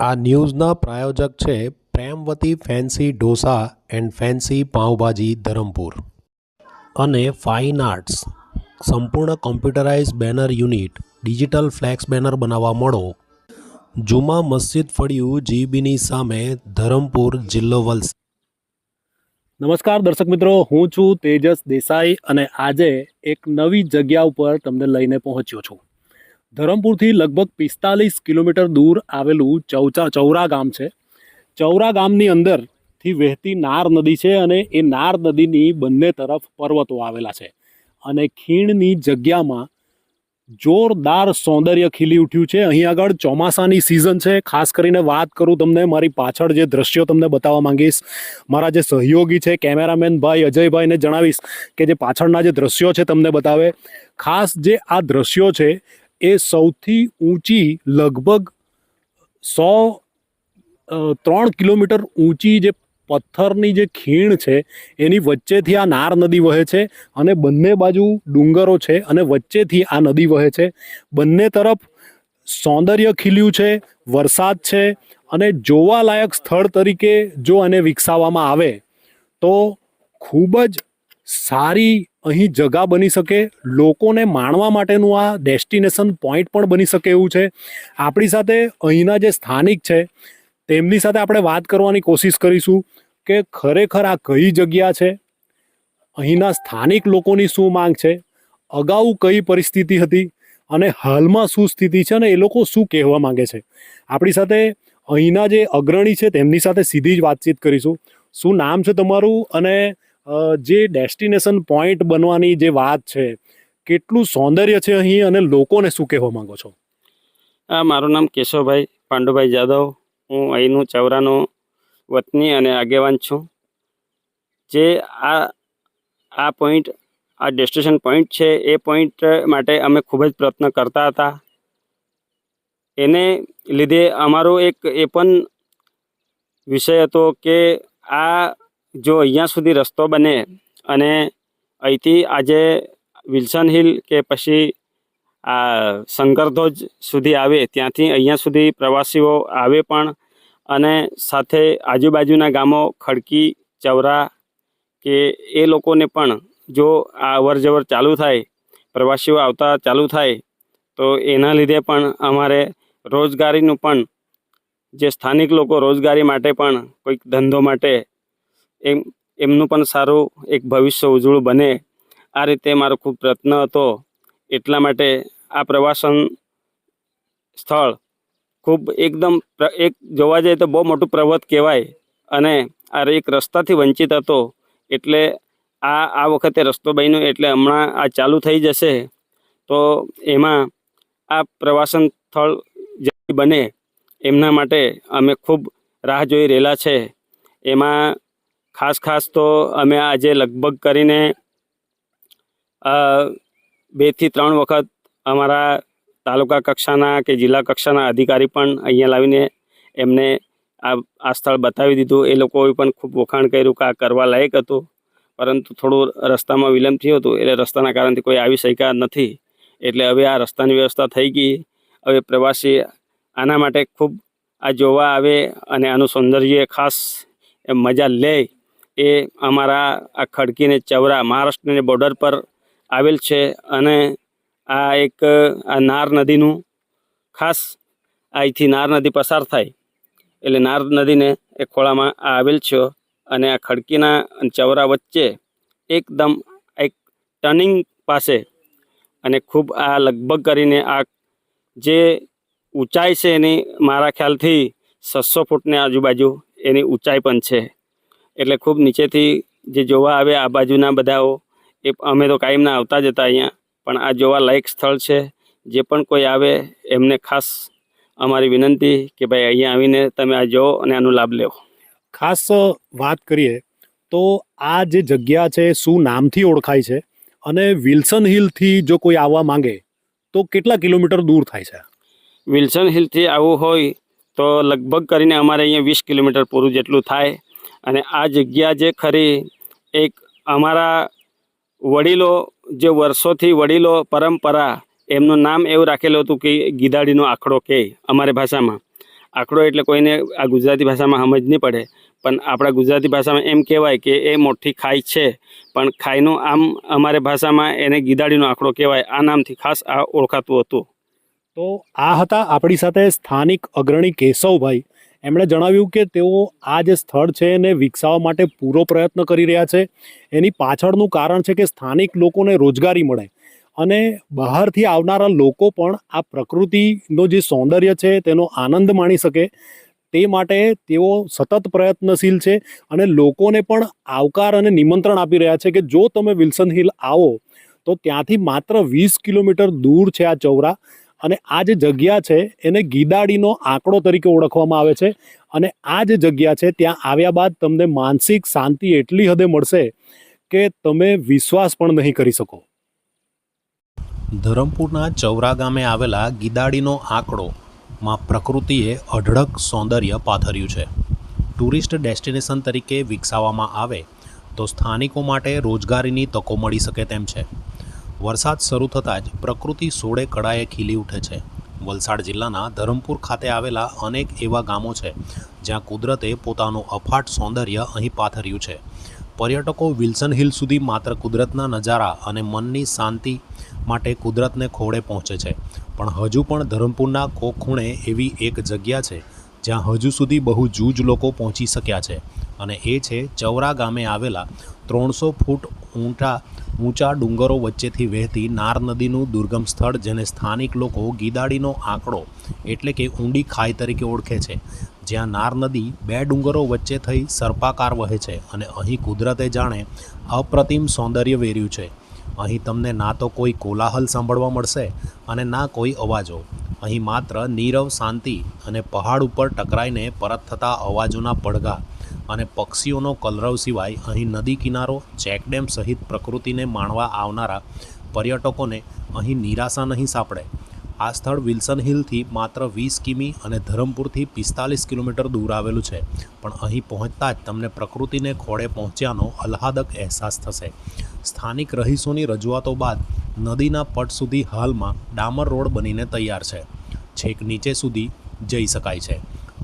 આ ન્યૂઝના પ્રાયોજક છે Premvati fancy dosa and fancy pav bhaji Dharampur. અને ફાઇન આર્ટ્સ. સંપૂર્ણ computerise banner unit, digital flex banner બનાવવા મળો. જુમા મસ્જિદ ફળિયું જીબીની સામે ધરમપુર જિલ્લો વલસાડ. નમસ્કાર દર્શક મિત્રો, હું છું તેજસ દેસાઈ અને આજે એક નવી જગ્યા ઉપર તમને લઈને પહોંચ્યો છું. ધરમપુરથી લગભગ પિસ્તાલીસ કિલોમીટર દૂર આવેલું ચૌચા ચૌરા ગામ છે. ચૌરા ગામની અંદરથી વહેતી નાર નદી છે અને એ નાર નદીની બંને તરફ પર્વતો આવેલા છે અને ખીણની જગ્યામાં જોરદાર સૌંદર્ય ખીલી ઉઠ્યું છે. અહીં આગળ ચોમાસાની સિઝન છે. ખાસ કરીને વાત કરું તમને મારી પાછળ જે દ્રશ્યો તમને બતાવવા માંગીશ, મારા જે સહયોગી છે, કેમેરામેન ભાઈ અજયભાઈને જણાવીશ કે જે પાછળના જે દ્રશ્યો છે તમને બતાવે. ખાસ જે આ દ્રશ્યો છે એ સૌથી ઊંચી લગભગ સો ત્રણ કિલોમીટર ઊંચી જે પથ્થરની જે ખીણ છે, એની વચ્ચેથી આ નાર નદી વહે છે અને બંને બાજુ ડુંગરો છે અને વચ્ચેથી આ નદી વહે છે. બંને તરફ સૌંદર્ય ખીલ્યું છે, વરસાદ છે અને જોવાલાયક સ્થળ તરીકે જો એને વિકસાવવામાં આવે, તો ખૂબ જ સારી અહીં જગા બની શકે, લોકોને માણવા માટેનું આ ડેસ્ટિનેશન પોઈન્ટ પણ બની શકે એવું છે. આપણી સાથે અહીંના જે સ્થાનિક છે, તેમની સાથે આપણે વાત કરવાની કોશિશ કરીશું કે ખરેખર આ કઈ જગ્યા છે? અહીંના સ્થાનિક લોકોની શું માંગ છે? અગાઉ કઈ પરિસ્થિતિ હતી? અને હાલમાં શું સ્થિતિ છે? અને એ લોકો શું કહેવા માંગે છે? આપણી સાથે અહીંના જે અગ્રણી છે, તેમની સાથે સીધી જ વાતચીત કરીશું. શું નામ છે તમારું? અને જે ડેસ્ટિનેશન પોઈન્ટ બનવાની જે વાત છે, કેટલું સૌંદર્ય છે અહીં અને લોકોને શું કહેવા માંગો છો? આ મારું નામ કેશવભાઈ પાંડુભાઈ જાદવ. હું અહીંનું ચવરાનો વતની અને આગેવાન છું. જે આ આ પોઈન્ટ, આ ડેસ્ટિનેશન પોઈન્ટ છે, એ પોઈન્ટ માટે અમે ખૂબ જ પ્રયત્ન કરતા હતા. એને લીધે અમારો એક એ પણ વિષય હતો કે આ જો અહીંયા સુધી રસ્તો બને અને અહીંથી આજે વિલ્સન હિલ કે પછી આ શંકરધ્વજ સુધી આવે, ત્યાંથી અહીંયા સુધી પ્રવાસીઓ આવે પણ અને સાથે આજુબાજુના ગામો ખડકી ચવરા કે એ લોકોને પણ જો આ અવરજવર ચાલુ થાય, પ્રવાસીઓ આવતા ચાલુ થાય, તો એના લીધે પણ અમારે રોજગારીનું પણ જે સ્થાનિક લોકો રોજગારી માટે પણ કોઈક ધંધો માટે એમ, એમનું પણ સારું એક ભવિષ્ય ઉજળું બને. આ રીતે મારો ખૂબ પ્રયત્ન હતો. એટલા માટે આ પ્રવાસન સ્થળ ખૂબ એકદમ એક જોવા જઈએ તો બહુ મોટું પર્વત કહેવાય અને આ એક રસ્તાથી વંચિત હતો. એટલે આ આ વખતે રસ્તો બન્યો એટલે હમણાં આ ચાલુ થઈ જશે. તો એમાં આ પ્રવાસન સ્થળ જે બને, એમના માટે અમે ખૂબ રાહ જોઈ રહેલા છે. એમાં ખાસ ખાસ તો અમે આજે લગભગ કરીને બે બેથી ત્રણ વખત અમારા તાલુકા કક્ષાના કે જિલ્લા કક્ષાના અધિકારી પણ અહીંયા લાવીને એમને આ આ સ્થળ બતાવી દીધું. એ લોકોએ પણ ખૂબ વખાણ કર્યું કે આ કરવા લાયક હતું. પરંતુ થોડું રસ્તામાં વિલંબ થયો હતો. એટલે રસ્તાના કારણથી કોઈ આવી શક્યા નથી. એટલે હવે આ રસ્તાની વ્યવસ્થા થઈ ગઈ. હવે પ્રવાસી આના માટે ખૂબ આ જોવા આવે અને આનું સૌંદર્ય ખાસ એમ મજા લે. એ અમારા આ ખડકીને ચવરા મહારાષ્ટ્રની બોર્ડર પર આવેલ છે અને આ એક, આ નાર નદીનું ખાસ અહીંથી નાર નદી પસાર થાય. એટલે નાર નદીને એ ખોળામાં આ આવેલ છે અને આ ખડકીના ચવરા વચ્ચે એકદમ એક ટર્નિંગ પાસે અને ખૂબ આ લગભગ કરીને આ જે ઊંચાઈ છે એની મારા ખ્યાલથી છસો ફૂટની આજુબાજુ એની ઊંચાઈ પણ છે. એટલે ખૂબ નીચેથી જે જોવા આવે આ બાજુના બધાઓ એ અમે તો કાયમના આવતા જ હતા અહીંયા. પણ આ જોવા લાયક સ્થળ છે. જે પણ કોઈ આવે એમને ખાસ અમારી વિનંતી કે ભાઈ અહીંયા આવીને તમે આ જો અને આનો લાભ લેવો ખાસ વાત કરીએ તો આ જે જગ્યા છે શું નામથી ઓળખાય છે? અને વિલ્સન હિલથી જો કોઈ આવવા માંગે તો કેટલા કિલોમીટર દૂર થાય છે? વિલ્સન હિલથી આવવું હોય તો લગભગ કરીને અમારે અહીંયા વીસ કિલોમીટર પૂરું જેટલું થાય. અને આ જગ્યા જે ખરી, એક અમારા વડીલો, જે વર્ષોથી વડીલો પરંપરા, એમનું નામ એવું રાખેલું હતું કે ગીદાડીનો આંકડો કે અમારી ભાષામાં. આંકડો એટલે કોઈને આ ગુજરાતી ભાષામાં સમજ નહીં પડે. પણ આપણા ગુજરાતી ભાષામાં એમ કહેવાય કે એ મોટી ખાઈ છે. પણ ખાઈનું આમ અમારી ભાષામાં એને ગીદાડીનો આંકડો કહેવાય. આ નામથી ખાસ આ ઓળખાતું હતું. તો આ હતા આપણી સાથે સ્થાનિક અગ્રણી કેશવભાઈ. એમણે જણાવ્યું કે તેઓ આ જે સ્થળ છે એને વિકસાવવા માટે પૂરો પ્રયત્ન કરી રહ્યા છે. એની પાછળનું કારણ છે કે સ્થાનિક લોકોને રોજગારી મળે અને બહારથી આવનારા લોકો પણ આ પ્રકૃતિનો જે સૌંદર્ય છે તેનો આનંદ માણી શકે. તે માટે તેઓ સતત પ્રયત્નશીલ છે અને લોકોને પણ આવકાર અને નિમંત્રણ આપી રહ્યા છે કે જો તમે વિલ્સન હિલ આવો, તો ત્યાંથી માત્ર વીસ કિલોમીટર દૂર છે આ ચૌરા. અને આ જે જગ્યા છે, એને ગીદાડીનો આંકડો તરીકે ઓળખવામાં આવે છે. અને આ જે જગ્યા છે, ત્યાં આવ્યા બાદ તમને માનસિક શાંતિ એટલી હદે મળશે કે તમે વિશ્વાસ પણ નહીં કરી શકો. ધરમપુરના ચૌરા ગામે આવેલા ગીદાડીનો આંકડો માં પ્રકૃતિએ અઢળક સૌંદર્ય પાથર્યું છે. ટુરિસ્ટ ડેસ્ટિનેશન તરીકે વિકસાવવામાં આવે તો સ્થાનિકો માટે રોજગારીની તકો મળી શકે તેમ છે. વરસાદ શરૂ થતાં જ પ્રકૃતિ સોળે કળાએ ખીલી ઉઠે છે. વલસાડ જિલ્લાના ધરમપુર ખાતે આવેલા અનેક એવા ગામો છે, જ્યાં કુદરતે પોતાનું અફાટ સૌંદર્ય અહીં પાથર્યું છે. પર્યટકો વિલ્સન હિલ સુધી માત્ર કુદરતના નજારા અને મનની શાંતિ માટે કુદરતને ખોળે પહોંચે છે, પણ હજુ પણ ધરમપુરના કોખૂણે એવી એક જગ્યા છે, જ્યાં હજુ સુધી બહુ જૂજ લોકો પહોંચી શક્યા છે. અને એ છે, ચૌરા ગામે આવેલા ત્રણસો ફૂટ ઊંટા ઊંચા ડુંગરો વચ્ચેથી વહેતી નાર નદીનું દુર્ગમ સ્થળ, જેને સ્થાનિક લોકો ગીદાડીનો આંકડો એટલે કે ઊંડી ખાઈ તરીકે ઓળખે છે. જ્યાં નાર નદી બે ડુંગરો વચ્ચે થઈ સર્પાકાર વહે છે અને અહીં કુદરતે જાણે અપ્રતિમ સૌંદર્ય વેર્યું છે. અહીં તમને ના તો કોઈ કોલાહલ સાંભળવા મળશે અને ના કોઈ અવાજો. અહીં માત્ર નીરવ શાંતિ અને પહાડ ઉપર ટકરાઈને પરત થતા અવાજોના પડઘા અને પક્ષીઓનો કલરવ સિવાય અહીં નદી કિનારો ચેકડેમ સહિત પ્રકૃતિને માણવા આવનારા પર્યટકોને અહીં નિરાશા નહીં સાંપડે. આ સ્થળ વિલ્સન હિલથી માત્ર વીસ કિમી અને ધરમપુરથી પિસ્તાલીસ કિલોમીટર દૂર આવેલું છે, પણ અહીં પહોંચતા જ તમને પ્રકૃતિને ખોળે પહોંચ્યાનો અલ્હાદક અહેસાસ થશે. સ્થાનિક રહીશોની રજૂઆતો બાદ નદીના પટ સુધી હાલમાં ડામર રોડ બનીને તૈયાર છે. છેક નીચે સુધી જઈ શકાય છે.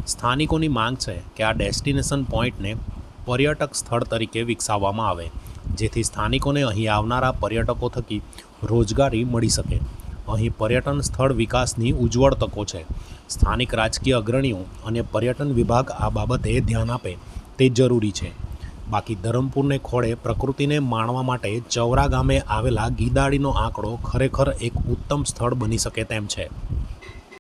સ્થાનિકોની માંગ છે કે આ ડેસ્ટિનેશન પોઈન્ટને પર્યટક સ્થળ તરીકે વિકસાવવામાં આવે, જેથી સ્થાનિકોને અહીં આવનારા પર્યટકો થકી રોજગારી મળી શકે. અહીં પર્યટન સ્થળ વિકાસની ઉજ્જવળ તકો છે. સ્થાનિક રાજકીય અગ્રણીઓ અને પર્યટન વિભાગ આ બાબતે ધ્યાન આપે, તે જરૂરી છે. બાકી ધરમપુરને ખોળે પ્રકૃતિને માણવા માટે ચૌરા ગામે આવેલા ગીદાડીનો આંકડો ખરેખર એક ઉત્તમ સ્થળ બની શકે તેમ છે.